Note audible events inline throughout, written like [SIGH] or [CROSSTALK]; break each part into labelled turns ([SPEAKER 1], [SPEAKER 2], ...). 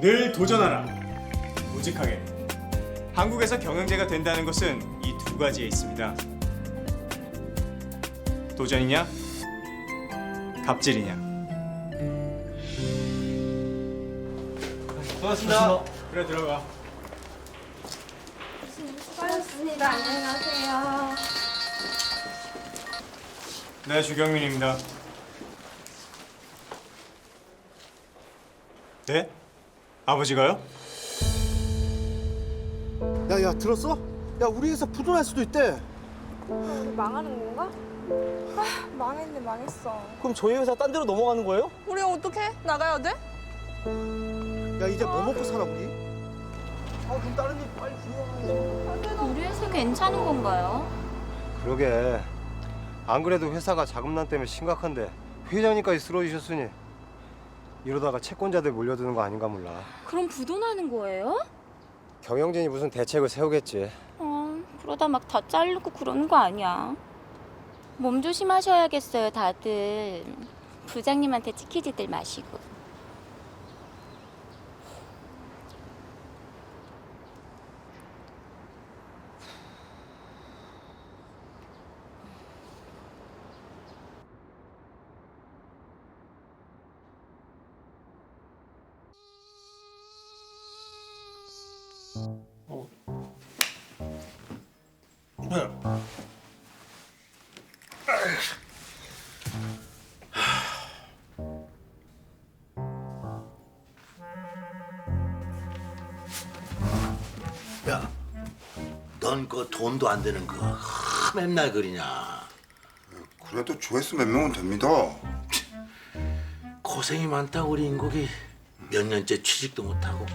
[SPEAKER 1] 늘 도전하라. 무직하게. 한국에서 경영자가 된다는 것은 이 두 가지에 있습니다. 도전이냐, 갑질이냐.
[SPEAKER 2] 고맙습니다.
[SPEAKER 1] 그래 들어가.
[SPEAKER 3] 수고하셨습니다. 안녕하세요.
[SPEAKER 1] 네 주경민입니다. 네? 아버지가요?
[SPEAKER 2] 야, 야, 들었어? 야, 우리 회사 부도날 수도 있대.
[SPEAKER 3] 우리 망하는 건가? 아, 망했네, 망했어.
[SPEAKER 2] 그럼 저희 회사 딴 데로 넘어가는 거예요?
[SPEAKER 3] 우리 어떡해? 나가야 돼?
[SPEAKER 2] 야, 이제 뭐 먹고 살아, 우리? 아, 그럼 다른 일 빨리 구해야
[SPEAKER 4] 우리 회사 괜찮은 건가요?
[SPEAKER 5] 그러게 안 그래도 회사가 자금난 때문에 심각한데 회장님까지 쓰러지셨으니 이러다가 채권자들 몰려드는 거 아닌가 몰라
[SPEAKER 4] 그럼 부도나는 거예요?
[SPEAKER 5] 경영진이 무슨 대책을 세우겠지
[SPEAKER 4] 어, 그러다 막 다 자르고 그러는 거 아니야. 몸 조심하셔야겠어요, 다들. 부장님한테 치키지들 마시고.
[SPEAKER 6] 야, 넌 그 돈도 안 되는 거 맨날 그리냐?
[SPEAKER 7] 그래도 조회수 몇 명은 됩니다.
[SPEAKER 6] 고생이 많다 우리 인국이 몇 년째 취직도 못하고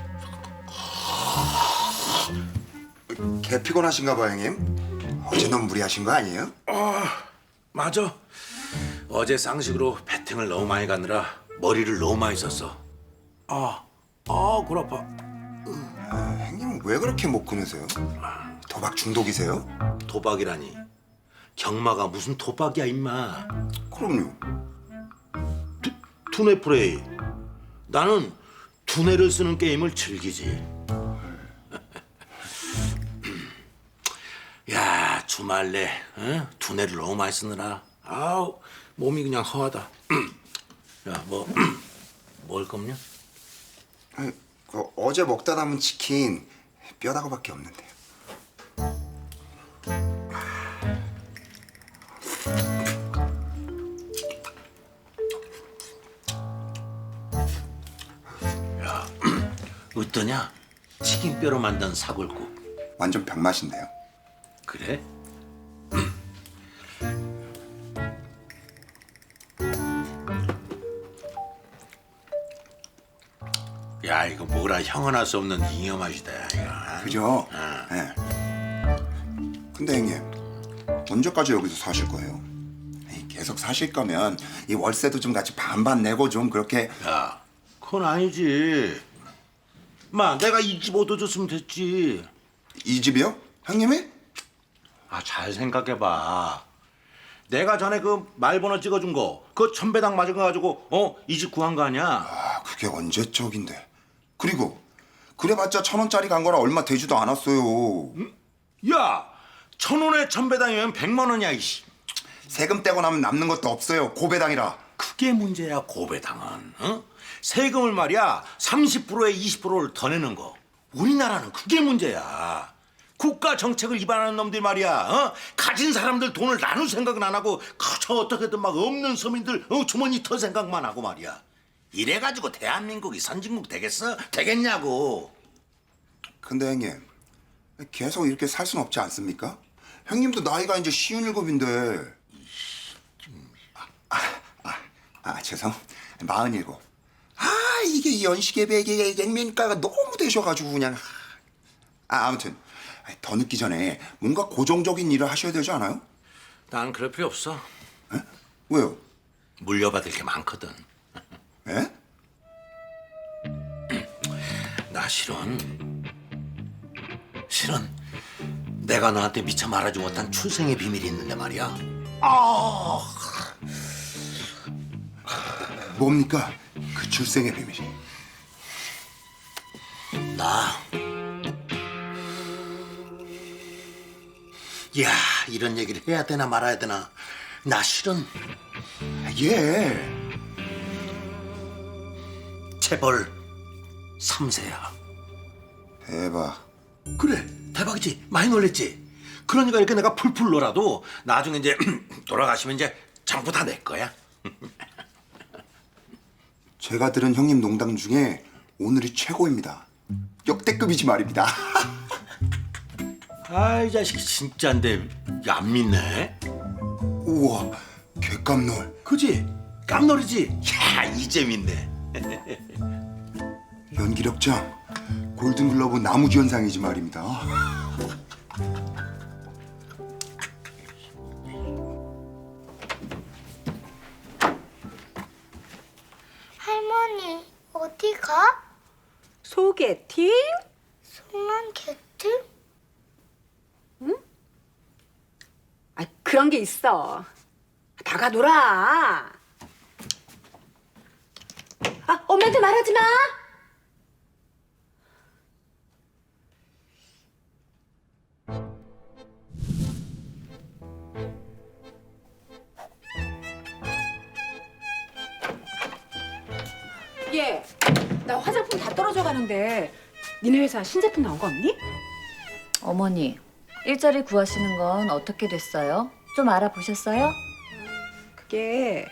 [SPEAKER 7] 개 피곤하신가 봐요, 형님. 어제 너무 무리하신 거 아니에요?
[SPEAKER 6] 맞아 어제 쌍식으로 배팅을 너무 많이 가느라 머리를 너무 많이 썼어 아, 아, 골 아파
[SPEAKER 7] 아, 형님은 왜 그렇게 못 끊으세요? 도박 중독이세요?
[SPEAKER 6] 도박이라니 경마가 무슨 도박이야 임마
[SPEAKER 7] 그럼요.
[SPEAKER 6] 투네 플레이 나는 투네를 쓰는 게임을 즐기지 주말 내 어? 투네를 너무 많이 쓰느라 아우 몸이 그냥 허하다 [CLEARS THROAT] 야뭐 [CLEARS THROAT] 먹을 겁냐?
[SPEAKER 7] 아니, 그 어제 먹다 남은 치킨 뼈다구밖에 없는데요. [CLEARS THROAT]
[SPEAKER 6] 어떠냐? 치킨뼈로 만든 사골국
[SPEAKER 7] 완전 병맛인데요.
[SPEAKER 6] 그래? [CLEARS THROAT] 야 이거 뭐라 형은 할수 없는 잉여 맛이다 이거
[SPEAKER 7] 그죠?
[SPEAKER 6] 아.
[SPEAKER 7] 네. 근데 형님 언제까지 여기서 사실 거예요? 에이, 계속 사실 거면 이 월세도 좀 같이 반반 내고 좀 그렇게
[SPEAKER 6] 야 그건 아니지 마 내가 이 집 얻어줬으면 됐지
[SPEAKER 7] 이 집이요? 형님이?
[SPEAKER 6] 아 잘 생각해봐 내가 전에 그 말번호 찍어준 거 그 천배당 맞은 거 가지고 어 이집 구한 거 아니야
[SPEAKER 7] 아 그게 언제 적인데? 그리고 그래봤자 천 원짜리 간 거라 얼마 되지도 않았어요.
[SPEAKER 6] 야, 천 원에 천배당이면 백만 원이야, 이씨.
[SPEAKER 7] 세금 떼고 나면 남는 것도 없어요. 고배당이라.
[SPEAKER 6] 그게 문제야, 고배당은. 어? 세금을 말이야, 30%에 20%를 더 내는 거. 우리나라는 그게 문제야. 국가 정책을 위반하는 놈들 말이야. 어? 가진 사람들 돈을 나눌 생각은 안 하고 그저 어떻게든 막 없는 서민들 어, 주머니 터 생각만 하고 말이야. 이래 가지고 대한민국이 선진국 되겠어? 되겠냐고.
[SPEAKER 7] 근데 형님 계속 이렇게 살 수는 없지 않습니까? 형님도 나이가 이제 쉬운 일곱인데. 아, 아, 아 죄송. 마흔 일곱. 아 이게 이 연식의 베개 액면가가 너무 되셔가지고 그냥. 아 아무튼 더 늦기 전에 뭔가 고정적인 일을 하셔야 되지 않아요?
[SPEAKER 6] 난 그럴 필요 없어.
[SPEAKER 7] 왜요?
[SPEAKER 6] 물려받을 게 많거든.
[SPEAKER 7] 예?
[SPEAKER 6] 나 실은 실은 내가 너한테 미처 말하지 못한 출생의 비밀이 있는데 말이야. 아,
[SPEAKER 7] 뭡니까? 그 출생의 비밀이.
[SPEAKER 6] 나. 야, 이런 얘기를 해야 되나 말아야 되나. 나 실은
[SPEAKER 7] 예.
[SPEAKER 6] 재벌 3세야.
[SPEAKER 7] 대박.
[SPEAKER 6] 그래, 대박이지. 많이 놀랬지. 그러니까 이렇게 내가 풀풀 놀아도 나중에 이제 [CLEARS THROAT] 돌아가시면 이제 전부 다 내 거야. [LAUGHS]
[SPEAKER 7] 제가 들은 형님 농담 중에 오늘이 최고입니다. 역대급이지 말입니다. [LAUGHS]
[SPEAKER 6] 아이 자식이 진짜인데 안 믿네.
[SPEAKER 7] 우와, 객감놀.
[SPEAKER 6] 그지? 깜놀이지? 야, 이 재밌네. [LAUGHS]
[SPEAKER 7] 연기력장 골든글러브 나무주연상이지 말입니다. [LAUGHS]
[SPEAKER 8] 할머니, 어디 가?
[SPEAKER 9] 소개팅?
[SPEAKER 8] 소만 개틀?
[SPEAKER 9] 아, 그런 게 있어. 다가 놀아. 아, 엄마한테 말하지 마. 얘, 나 화장품 다 떨어져 가는데 니네 회사 신제품 나온 거 없니?
[SPEAKER 10] 어머니, 일자리 구하시는 건 어떻게 됐어요? 좀 알아보셨어요?
[SPEAKER 9] 그게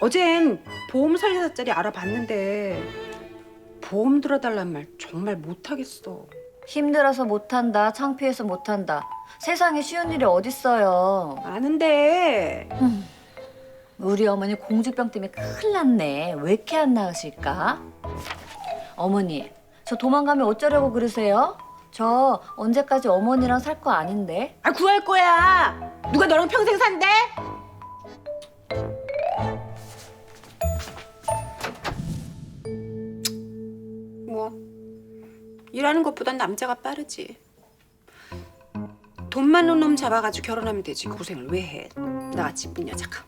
[SPEAKER 9] 어젠 보험 설계사짜리 알아봤는데 보험 들어달란 말 정말 못하겠어.
[SPEAKER 10] 힘들어서 못한다, 창피해서 못한다. 세상에 쉬운 일이 어딨어요.
[SPEAKER 9] 아는데
[SPEAKER 10] 우리 어머니 공주병 때문에 큰일 났네. 왜 이렇게 안 나으실까? 어머니, 저 도망가면 어쩌려고 그러세요? 저 언제까지 어머니랑 살 거 아닌데?
[SPEAKER 9] 아 구할 거야. 누가 너랑 평생 산대? 뭐 일하는 것보단 남자가 빠르지. 돈 많은 놈 잡아가지고 결혼하면 되지. 그 고생을 왜 해? 나같이 이쁜 여자가.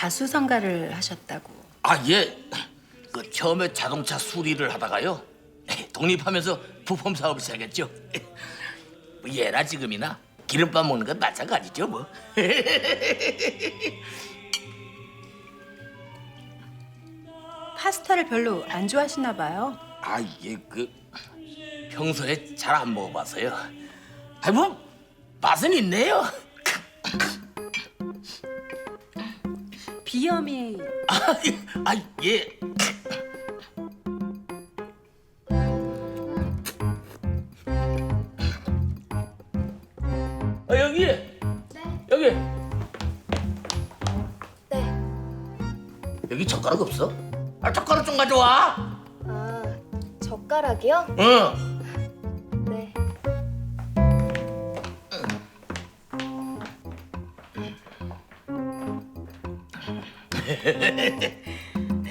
[SPEAKER 9] 자수성가를 하셨다고.
[SPEAKER 11] 아, 예. 그 처음에 자동차 수리를 하다가요. [LAUGHS] 독립하면서 부품 사업을 시작했죠. 뭐 [LAUGHS] 예나 지금이나 기름밥 먹는 건 마찬가지죠, 뭐. [LAUGHS]
[SPEAKER 9] 파스타를 별로 안 좋아하시나 봐요.
[SPEAKER 11] 아, 예, 그 평소에 잘 안 먹어봐서요. 아, 뭐 맛은 있네요.
[SPEAKER 9] 비염이
[SPEAKER 11] 아, 예. 아, 예. 아, 여기. 여기.
[SPEAKER 8] 네.
[SPEAKER 11] 여기 젓가락 없어? 아, 젓가락 좀 가져와.
[SPEAKER 8] 아, 젓가락이요?
[SPEAKER 11] 응.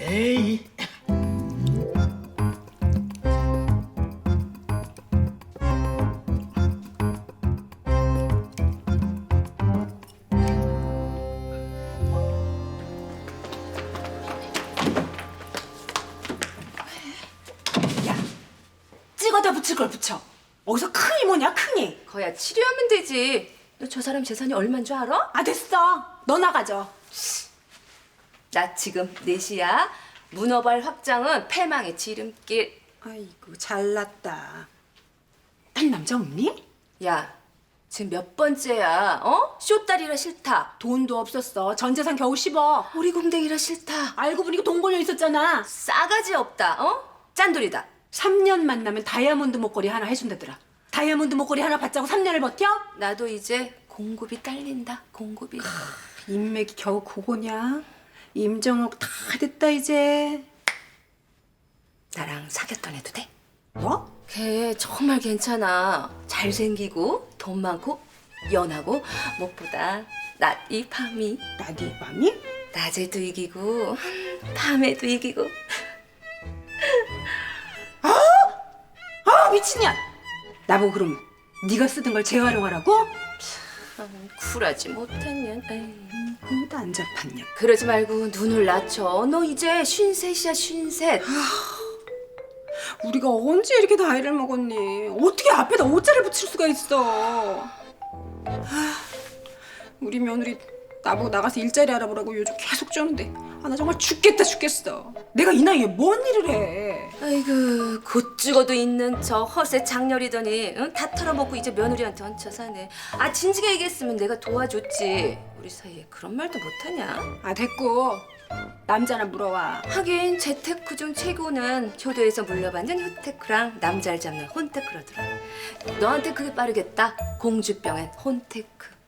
[SPEAKER 11] 에이.
[SPEAKER 9] 찍어다 붙일 걸 붙여. 어디서 큰이 뭐냐 큰이.
[SPEAKER 3] 거야 치료하면 되지. 너 저 사람 재산이 얼마인 줄 알아?
[SPEAKER 9] 아 됐어. 너 나가죠.
[SPEAKER 3] 나 지금 4시야. 문어발 확장은 패망의 지름길.
[SPEAKER 9] 아이고 잘났다. 딴 남자 없니?
[SPEAKER 3] 야, 지금 몇 번째야? 어? 쇼다리라 싫다.
[SPEAKER 9] 돈도 없었어. 전 재산 겨우 10억.
[SPEAKER 3] 우리 곰댕이라 싫다.
[SPEAKER 9] 알고 보니까 돈 걸려 있었잖아.
[SPEAKER 3] 싸가지 없다. 어? 짠돌이다.
[SPEAKER 9] 3년 만나면 다이아몬드 목걸이 하나 해준다더라. 다이아몬드 목걸이 하나 받자고 3년을 버텨?
[SPEAKER 3] 나도 이제 공급이 딸린다. 공급이.
[SPEAKER 9] 인맥이 겨우 그거냐? 임정옥 다 됐다 이제.
[SPEAKER 3] 나랑 사귀었던 애도 돼?
[SPEAKER 9] 뭐?
[SPEAKER 3] 걔 정말 괜찮아. 잘생기고 돈 많고 연하고 무엇보다 낮이 밤이
[SPEAKER 9] 나네 맘이?
[SPEAKER 3] 낮에도 이기고 밤에도 이기고
[SPEAKER 9] 아 미친년! 나보고 그럼 네가 쓰던 걸 재활용하라고?
[SPEAKER 3] 참, 쿨하지 못했냐. 에이.
[SPEAKER 9] 하나도 안 잡았냐?
[SPEAKER 3] 그러지 말고 눈을 낮춰. 너 이제 쉰셋이야 쉰셋.
[SPEAKER 9] 우리가 언제 이렇게 나이를 먹었니? 어떻게 앞에다 오자를 붙일 수가 있어? 아, 우리 며느리 나보고 나가서 일자리 알아보라고 요즘 계속 쩌는데 아 나 정말 죽겠다 죽겠어. 내가 이 나이에 뭔 일을 해?
[SPEAKER 3] 아이고 곧 죽어도 있는 저 허세 장렬이더니 응? 다 털어먹고 이제 며느리한테 얹혀 사네. 아 진지하게 얘기했으면 내가 도와줬지. 우리 사이에 그런 말도 못하냐?
[SPEAKER 9] 아 됐고 남자나 물어와.
[SPEAKER 3] 하긴 재테크 중 최고는 효도에서 물려받는 효테크랑 남자를 잡는 혼테크라더라. 너한테 그게 빠르겠다. 공주병엔 혼테크.